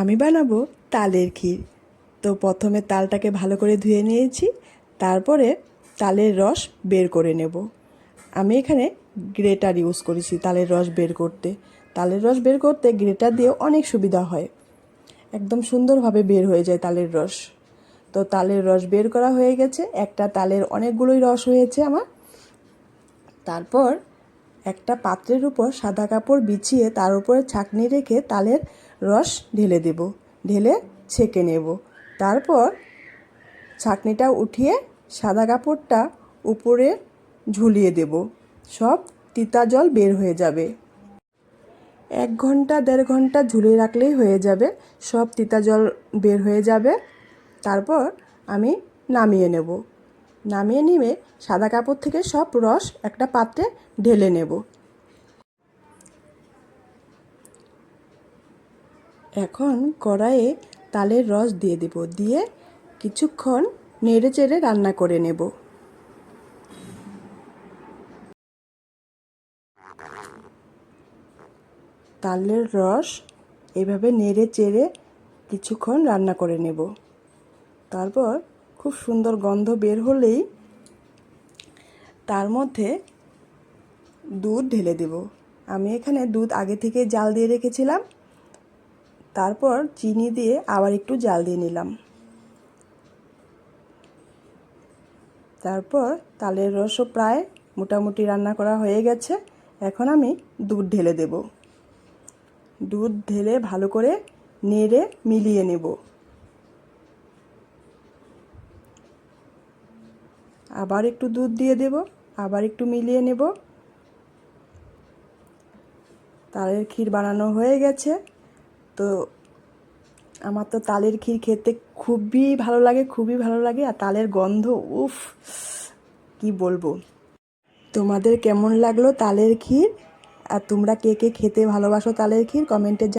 আমি বানাবো তালের ক্ষীর। তো প্রথমে তালটাকে ভালো করে ধুয়ে নিয়েছি, তারপরে তালের রস বের করে নেব। আমি এখানে গ্রেটার ইউজ করেছি তালের রস বের করতে। তালের রস বের করতে গ্রেটার দিয়ে অনেক সুবিধা হয়। একদম সুন্দরভাবে বের হয়ে যায় তালের রস। তো তালের রস বের করা হয়ে গেছে, একটা তালের অনেকগুলোই রস হয়েছে আমার। তারপর একটা পাত্রের উপর সাদা কাপড় বিছিয়ে তার উপরে ছাকনি রেখে তালের রস ঢেলে দেব। ঢেলে ছেঁকে নেব। তারপর ছাকনিটা উঠিয়ে সাদা কাপড়টা উপরে ঝুলিয়ে দেব। সব তিতা জল বের হয়ে যাবে। এক ঘণ্টা, দেড় ঘণ্টা ঝুলিয়ে রাখলেই হয়ে যাবে। সব তিতা জল বের হয়ে যাবে। তারপর আমি নামিয়ে নেব। নামিয়ে নিয়ে সাদা কাপড় থেকে সব রস একটা পাত্রে ঢেলে নেব। এখন কড়াইয়ে তালের রস দিয়ে দেব। দিয়ে কিছুক্ষণ নেড়ে চেড়ে রান্না করে নেব। তালের রস এভাবে নেড়ে চেড়ে কিছুক্ষণ রান্না করে নেব। তারপর খুব সুন্দর গন্ধ বের হলেই তার মধ্যে দুধ ঢেলে দেব। আমি এখানে দুধ আগে থেকে জাল দিয়ে রেখেছিলাম। তারপর চিনি দিয়ে আবার একটু জাল দিয়ে নিলাম। তারপর তালের রসও প্রায় মোটামুটি রান্না করা হয়ে গেছে। এখন আমি দুধ ঢেলে দেব। দুধ ঢেলে ভালো করে নেড়ে মিলিয়ে নেব। আবার একটু দুধ দিয়ে দেব, আবার একটু মিলিয়ে নেব। তালের ক্ষীর বানানো হয়ে গেছে। তো আমার তো তালের ক্ষীর খেতে খুবই ভালো লাগে, খুবই ভালো লাগে। আর তালের গন্ধ, উফ, কি বলব? তোমাদের কেমন লাগল তালের ক্ষীর? আর তোমরা কে কে খেতে ভালোবাসো তালের ক্ষীর? কমেন্টে